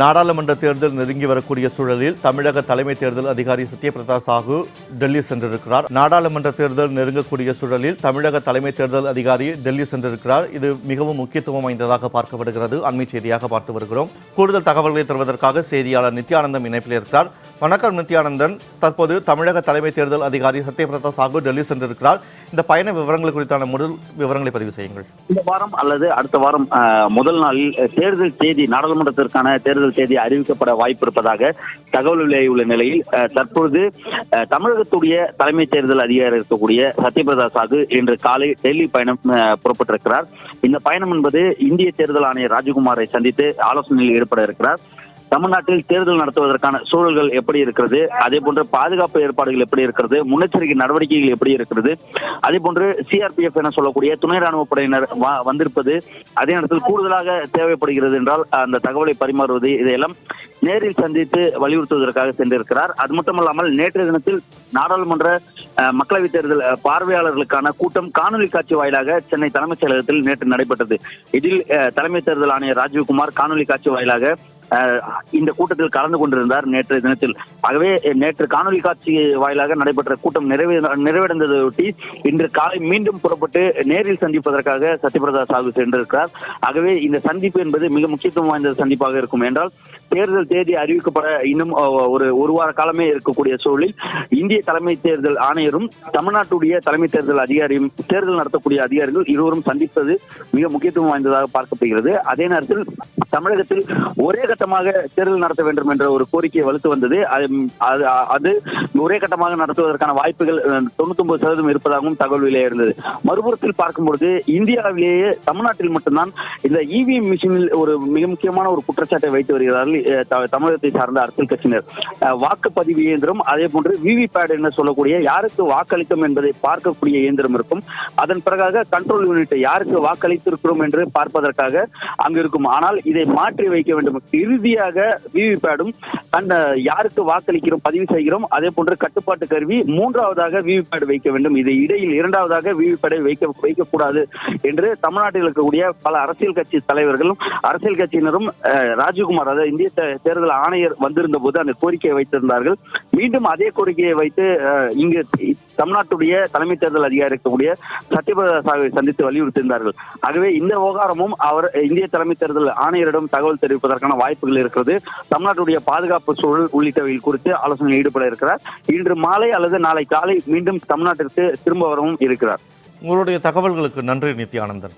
நாடாளுமன்ற தேர்தல் நெருங்கி வரக்கூடிய சூழலில் தமிழக தலைமை தேர்தல் அதிகாரி சத்யபிரதா சாஹூ டெல்லி சென்றிருக்கிறார். நாடாளுமன்ற தேர்தல் நெருங்கக்கூடிய சூழலில் தமிழக தலைமை தேர்தல் அதிகாரி டெல்லி சென்றிருக்கிறார். இது மிகவும் முக்கியத்துவம் வாய்ந்ததாக பார்க்கப்படுகிறது. அண்மை செய்தியாக பார்த்து வருகிறோம். கூடுதல் தகவல்களை தருவதற்காக செய்தியாளர் நித்யானந்தம் இணைப்பில் இருக்கிறார். வணக்கம் நித்யானந்தன். தற்போது தமிழக தலைமை தேர்தல் அதிகாரி சத்யபிரதா சாஹூ டெல்லி சென்றிருக்கிறார். இந்த பயண விவரங்கள் குறித்தான முதல் விவரங்களை பதிவு செய்யுங்கள். இந்த வாரம் அல்லது அடுத்த வாரம் முதல் நாளில் தேர்தல் தேதி நாடாளுமன்றத்திற்கான தேர்தல் தேதி அறிவிக்கப்பட வாய்ப்பு இருப்பதாக தகவல் வெளியாகியுள்ள நிலையில் தற்பொழுது அஹ், தமிழகத்துடைய தலைமை தேர்தல் அதிகாரி இருக்கக்கூடிய சத்யபிரதா சாகு இன்று காலை டெல்லி பயணம் அஹ், புறப்பட்டிருக்கிறார். இந்த பயணம் என்பது இந்திய தேர்தல் ஆணையர் ராஜகுமாரை சந்தித்து ஆலோசனையில் ஈடுபட இருக்கிறார். தமிழ்நாட்டில் தேர்தல் நடத்துவதற்கான சூழல்கள் எப்படி இருக்கிறது? அதே போன்று பாதுகாப்பு ஏற்பாடுகள் எப்படி இருக்கிறது? முன்னெச்சரிக்கை நடவடிக்கைகள் எப்படி இருக்கிறது? அதே போன்று சிஆர்பிஎஃப் என சொல்லக்கூடிய துணை ராணுவ படையினர் வந்திருப்பது அதே நேரத்தில் கூடுதலாக தேவைப்படுகிறது என்றால் அந்த தகவலை பரிமாறுவது இதையெல்லாம் நேரில் சந்தித்து வலியுறுத்துவதற்காக சென்றிருக்கிறார். அது மட்டுமல்லாமல் நேற்றைய தினத்தில் நாடாளுமன்ற மக்களவை மக்களவைத் தேர்தல் பார்வையாளர்களுக்கான கூட்டம் காணொலி காட்சி வாயிலாக சென்னை தலைமைச் செயலகத்தில் நேற்று நடைபெற்றது. இதில் தலைமை தேர்தல் ஆணையர் ராஜீவ்குமார் காணொலி காட்சி வாயிலாக இந்த கூட்டத்தில் கலந்து கொண்டிருந்தார் நேற்றைய தினத்தில். ஆகவே நேற்று காணொலி காட்சி வாயிலாக நடைபெற்ற கூட்டம் நிறைவே நிறைவடைந்ததையொட்டி இன்று காலை மீண்டும் புறப்பட்டு நேரில் சந்திப்பதற்காக சத்யபிரதா சாகு சென்றிருக்கிறார். ஆகவே இந்த சந்திப்பு என்பது மிக முக்கியத்துவம் வாய்ந்த சந்திப்பாக இருக்கும். என்றால் தேர்தல் தேதி அறிவிக்கப்பட இன்னும் ஒரு ஒரு வார காலமே இருக்கக்கூடிய சூழலில் இந்திய தலைமை தேர்தல் ஆணையரும் தமிழ்நாட்டுடைய தலைமை தேர்தல் அதிகாரியும் தேர்தல் நடத்தக்கூடிய அதிகாரிகள் இருவரும் சந்திப்பது மிக முக்கியத்துவம் வாய்ந்ததாக பார்க்கப்படுகிறது. அதே நேரத்தில் தமிழகத்தில் ஒரே கட்டமாக தேர்தல் நடத்த வேண்டும் என்ற ஒரு கோரிக்கையை வலுத்து வந்தது. அது அது- அது ஒரே கட்டமாக நடத்துவதற்கான வாய்ப்புகள் தொண்ணூத்தி ஒன்பது சதவீதம் இருப்பதாகவும் தகவல் வெளியே இருந்தது. மறுபுறத்தில் பார்க்கும்பொழுது இந்தியாவிலேயே தமிழ்நாட்டில் மட்டும்தான் இந்த இவிஎம் மிஷினில் ஒரு மிக முக்கியமான ஒரு குற்றச்சாட்டை வைத்து வருகிறார்கள். தமிழகத்தை சார்ந்த அரசியல் கட்சியினர். வாக்குப்பதிவு இயந்திரம் அதே போன்று விவிபேட் என்று சொல்லக்கூடிய யாருக்கு வாக்களிக்கும் என்பதை பார்க்கக்கூடிய இயந்திரம் இருக்கும். அதன் பிறகாக கண்ட்ரோல் யூனிட் யாருக்கு வாக்களித்திருக்கிறோம் என்று பார்ப்பதற்காக அங்கு இருக்கும். ஆனால் இதை மாற்றி வைக்க வேண்டும். இறுதியாக விவிபேடும் அந்த யாருக்கு வாக்களிக்கிறோம் பதிவு செய்கிறோம் அதே போன்று கட்டுப்பாட்டு கருவி மூன்றாவதாக விவிபேட் வைக்க வேண்டும். இது இடையில் இரண்டாவதாக விவிபேடை வைக்க வைக்கக்கூடாது என்று தமிழ்நாட்டில் இருக்கக்கூடிய பல அரசியல் கட்சி தலைவர்களும் அரசியல் கட்சியினரும் ராஜீவ்குமார் அதாவது இந்திய தேர்தல் ஆணையர் வந்திருந்த போது அந்த கோரிக்கையை வைத்திருந்தார்கள். மீண்டும் அதே கோரிக்கையை வைத்து இங்கு தமிழ்நாட்டுடைய தலைமை தேர்தல் அதிகாரி இருக்கக்கூடிய சத்யபிரதா சாகுவை சந்தித்து வலியுறுத்தியிருந்தார்கள். ஆகவே இந்த விவகாரமும் அவர் இந்திய தலைமை தேர்தல் ஆணையரிடம் தகவல் தெரிவிப்பதற்கான வாய்ப்புகள் இருக்கிறது. தமிழ்நாட்டுடைய பாதுகாப்பு சூழல் உள்ளிட்டவைகள் குறித்து ஆலோசனையில் ஈடுபட இருக்கிறார். இன்று மாலை அல்லது நாளை காலை மீண்டும் தமிழ்நாட்டிற்கு திரும்ப வரவும் இருக்கிறார். உங்களுடைய தகவல்களுக்கு நன்றி நித்யானந்தன்.